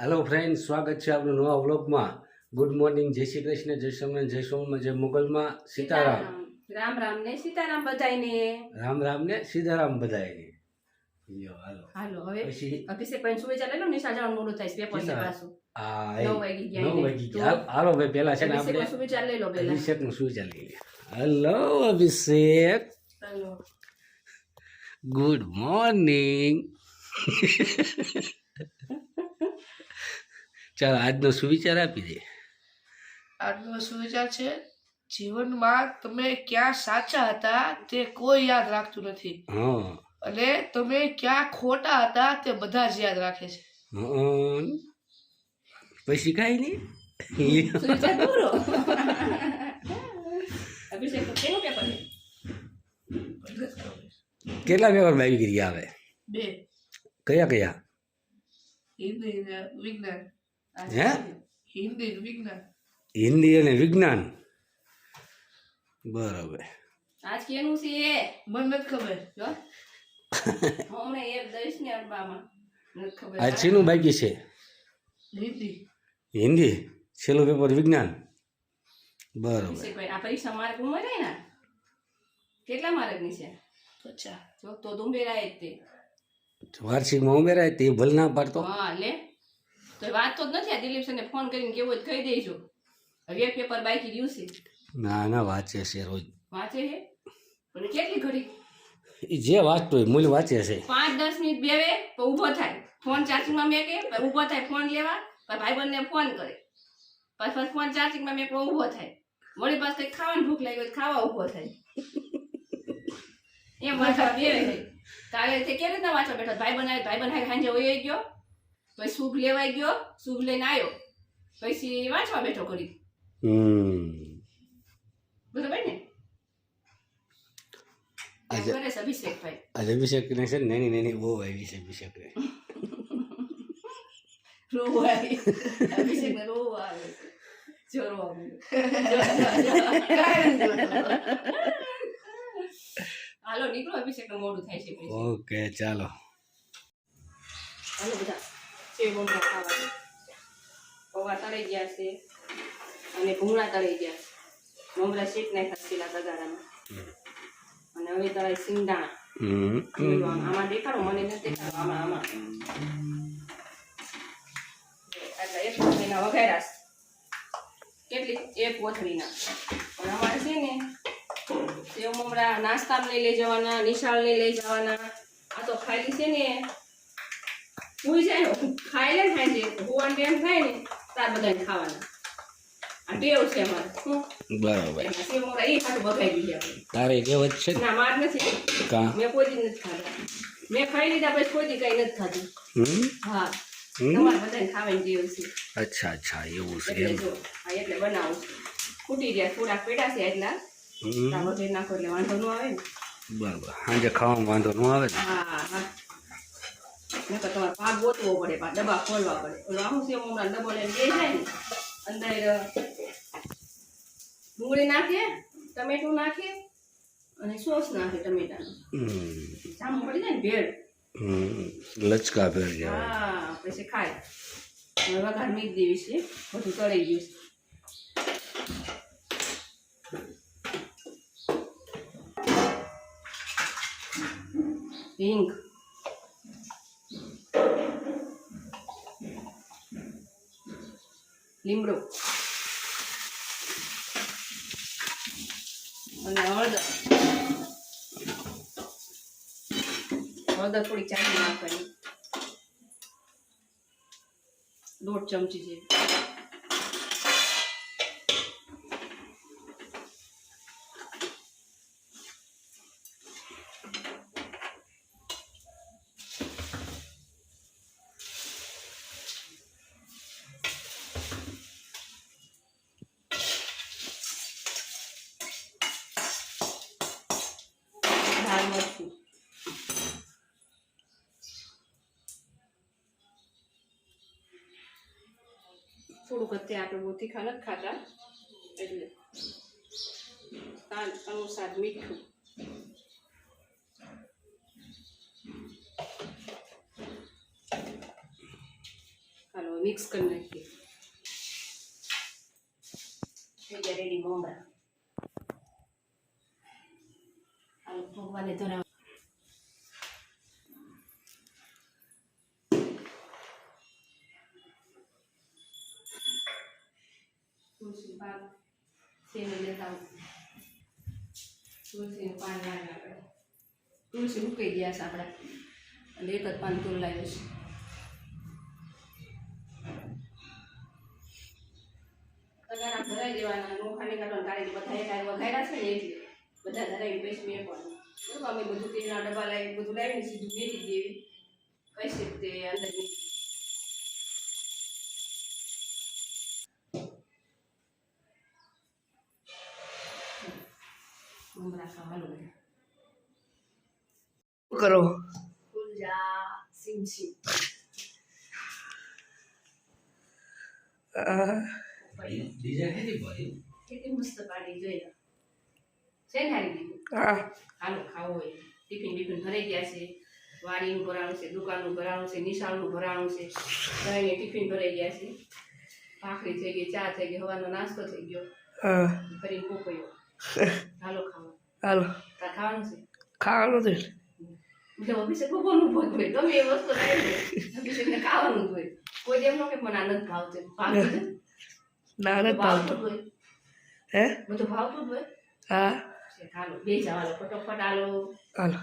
Hello friend સ્વાગત છે આપણું નવા વ્લોગમાં. ગુડ મોર્નિંગ જય શ્રી કૃષ્ણ જય સોમનાથ જય સોમનાથ જય મોગલમાં. સીતારામ. રામ રામ ને સીતારામ બધાયને. રામ રામ ને સીતારામ બધાયને. યો હાલો. હાલો હવે અભિષેક ભાઈ સુવે ચાલે લો નિશા જવાનું મોડું થાય છે પેપર છે? પાછું. આ નવ વાગી ગયા નવ વાગી ગયા. હાલો ભાઈ પેલા છે ને આપણે સુવે ચાલે લો પેલા અભિષેકનું શું ચાલે હેલો. અભિષેક. ગુડ મોર્નિંગ ચાલો આજનો સુવિચાર આપી દે. આજનો સુવિચાર છે જીવનમાં તમે ક્યાં સાચા હતા તે કોઈ યાદ રાખતું નથી. હા. અને તમે ક્યાં ખોટા હતા તે બધા જ યાદ રાખે છે. પછી કાંઈ નહીં. કેટલા પેપર આવી કરી આવે બે. કયા કયા? વિજ્ઞાન. હે? હિન્દી વિજ્ઞાન. હિન્દી અને વિજ્ઞાન. બરાબર. આજ કેનું છે એ? મને નથી ખબર. જો. હમણે એક દઈશ ને અડબામાં. નથી ખબર. આ શેનું બાકી છે? હિન્દી. હિન્દી? છેલ્લું પેપર વિજ્ઞાન? બરાબર. આ પરીક્ષા માર્ક ઉમરે ને? કેટલા માર્કની છે? અચ્છા તો તો જ તે. વાર્ષિકમાં ઉમેરાય તે ભલ ના પાડતો. હા લે. તો વાત તો જ નથી આ દિલીપ સરને ફોન કરીને કેવું જ કહી દેજો. હવે પેપર બાકી રહ્યું છે. ના ના વાંચે છે રોજ. વાંચે છે? પણ કેટલી ઘડી? જે વાંચતો હોય મૂળ વાંચે છે. પાંચ દસ મિનિટ બેવે તો ઊભો થાય. ફોન ચાર્જિંગમાં મેં કે ઊભો થાય ફોન લેવા પછી ભાઈબંધને ફોન કરે. પછી પછી ફોન ચાર્જિંગમાં મેં ઊભો થાય. વળી પાસે કંઈક ખાવાની ભૂખ લાગી હોય ખાવા ઊભો થાય. એમ વાંચવા છે કાલે તે કેવી રીતના વાંચવા બેઠો? ભાઈ બનાવે ભાઈ બનાવે સાંજે હોય ગયો. પછી શુભ લેવાઈ ગયો શુભ લઈને આવ્યો પછી વાંચવા બેઠો કરી બરોબર ને? આજે અભિષેક ને છે નાની નાની બહુ આવી છે અભિષેક ને રોવું આવે. રોવું હાલો નીકળો અભિષેક મોડું થાય છે ઓકે ચાલો. હાલો બધા. સેવ મમરા ખાવા પૌવા તળાઈ ગયા છે અને ભૂંગળા તળી ગયા છે. મમરા શેક નાખ્યા પેલા તગારામાં. અને હવે તળાય સિંગદાણા આમ. દેખાડો મને નથી દેખાડો આમાં આમાં. એટલે એક કોથળીના વઘાર્યા કેટલી? એક કોથળીના પણ અમારે છે ને સેવ મમરા નાસ્તામાં લઈ લઈ જવાના નિશાળ લઈ જવાના. આ તો ખાલી છે ને હુઈ જાય ને ખાઈ લે ને ખાઈ હોવાનું ટાઈમ થાય ને તાર બધાને ખાવાના. આ ટેવ છે અમારે. બરાબર. એમાં એ તારે કહેવત છે ના? માર નથી. કા? મેં કોઈ નથી ખાધા. મેં ખાઈ લીધા પછી કોઈ કઈ નથી ખાધું. હા. તમારે બધાને ખાવાની ટેવ છે. અચ્છા અચ્છા એવું છે એટલે એટલે બનાવું ફૂટી ગયા થોડાક પેટા છે એટલા વગેરે નાખો એટલે વાંધો ન આવે ને. બરાબર. સાંજે ખાવામાં વાંધો ન આવે ને? હા હા. નકર તમારે ભાગ ગોતવો પડે પાછા ડબ્બા ખોલવા પડે. ઓલો આમ સેવ મમરા ડબ્બો લઈને બે જાય ને અંદર ડુંગળી નાખે ટમેટું નાખે અને સોસ નાખે ટમેટાનું. હમ. પડી જાય ને ભેળ. લચકા ભેળ જાય હા પછી ખાય. હવે વઘાર મીઠ દેવી છે બધું તળાઈ ગયું છે. હિંગ. લીમડો. અને હળદર. હળદર થોડી ચાટી નાખવાની. દોઢ ચમચી છે લાલ મરચું થોડુંક અત્યારે આપણે બહુ તીખા નથી ખાતા એટલે સ્વાદ અનુસાર મીઠું હાલો મિક્સ કરી નાખીએ થઈ ગયા રેડી મમરા હાલો ભગવાને ધરાવ. તુલસી પાન સેને લેતા. તુલસીનું પાન લાવ્યા આપણે. તુલસી ઉકાઈ ગયા છે આપણા. એટલે એક જ પાન તુલ લાવ્યું છે. ભરાઈ દેવાના નોખાને કાઢવાના કાઢી બધા એક છે ને એટલે. બધા ધરાવી મેં પણ બરાબર? અમે બધું તેના ડબ્બા લાવી બધું લાવીને સીધું મેકી દેવી કઈ તે અંદર? કરો? ભાઈ કેટલી મસ્ત પાડી જોઈ હારી દીધું. આ હાલો ખાવો હોય. ટિફિન બિફિન ભરાઈ ગયા છે. વાડીનું ભરાણું છે દુકાનનું ભરાણું છે નિશાળનું ભરાણું છે. બધાને ટિફિન ભરાઈ ગયા છે. ભાખરી થઈ ગઈ ચા થઈ ગઈ હવાનો નાસ્તો થઈ ગયો. ફરી પોપયો હાલો ખાવો. હાલો. તાર ખાવાનું છે? ખાવાનું છે. એટલે અભિષેક ભોગ હોય. ગમે એ વસ્તુ અભિષેકને ખાવાનું જ હોય. કોઈ એમ ન કે મને આનંદ ભાવતું. છે ના ભાવતું ભાવતું. હે? બધું ભાવતું જ હોય. હા. હાલો બે જવાલો ફટોફટ હાલો હાલો